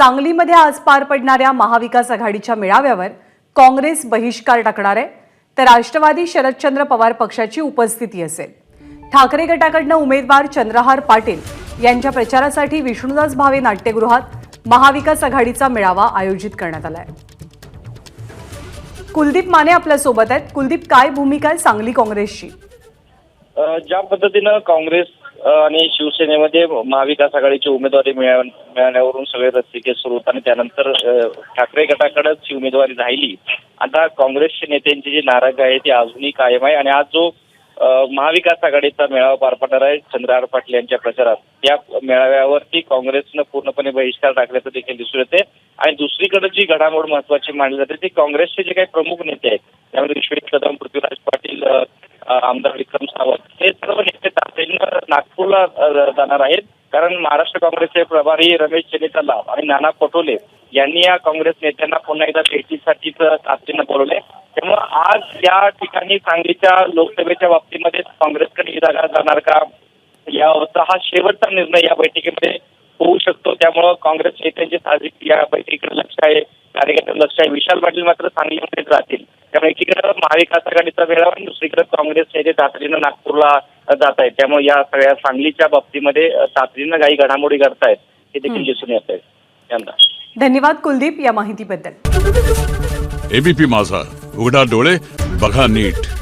सांगलीमध्ये आज पार पडणाऱ्या महाविकास आघाडीच्या मेळाव्यावर काँग्रेस बहिष्कार टाकणार आहे तर राष्ट्रवादी शरदचंद्र पवार पक्षाची उपस्थिती असेल. ठाकरे गटाकडनं उमेदवार चंद्रहार पाटील यांच्या प्रचारासाठी विष्णुदास भावे नाट्यगृहात महाविकास आघाडीचा मेळावा आयोजित करण्यात आला आहे कुलदीप माने आपल्यासोबत आहेत. कुलदीप काय भूमिका आहे सांगली काँग्रेसची? ज्या पद्धतीनं काँग्रेस आणि शिवसेनेमध्ये महाविकास आघाडीची उमेदवारी मिळा- मिळाल्यावरून सगळे रस्तिके सुरू होत आणि त्यानंतर ठाकरे गटाकडेच ही उमेदवारी राहिली. आता काँग्रेसचे नेत्यांची जी नाराग आहे ती अजूनही कायम आहे आणि आज जो महाविकास आघाडीचा मेळावा पार पडणार आहे चंद्रहार पाटील यांच्या प्रचारात. त्या मेळाव्यावरती काँग्रेसनं पूर्णपणे बहिष्कार टाकल्याचं देखील दिसून येते. आणि दुसरीकडे जी घडामोड महत्वाची मानली जाते ती काँग्रेसचे जे काही प्रमुख नेते आहेत त्यामध्ये विश्वेश कदम पृथ्वीराज पाटील आमदार विक्रम सावंत हे सर्व नेते नागपूरला जाणार आहेत. कारण महाराष्ट्र काँग्रेसचे प्रभारी रमेश चेनितला आणि नाना पटोले यांनी या काँग्रेस नेत्यांना पुन्हा एकदा भेटीसाठीच तातडीनं बोलवले त्यामुळे आज या ठिकाणी सांगलीच्या लोकसभेच्या बाबतीमध्ये काँग्रेसकडे जागा जाणार का? यावरचा हा शेवटचा निर्णय या बैठकीमध्ये होऊ शकतो. त्यामुळं काँग्रेस नेत्यांचे साहजिक या बैठकीकडे लक्ष आहे. कार्यकर्त्यांचं लक्ष आहे. विशाल पाटील मात्र सांगलीमध्येच राहतील. त्यामुळे एकीकडे महाविकास आघाडीचा वेळा आणि दुसरीकडे काँग्रेस नेते तातडीनं नागपूरला जात आहेत. त्यामुळे या सगळ्या सांगलीच्या बाबतीमध्ये तातडीनं काही घडामोडी घडतायत हे देखील दिसून येत आहेत यंदा. धन्यवाद कुलदीप या माहितीबद्दल. एबीपी माझा. उघडा डोळे बघा नीट.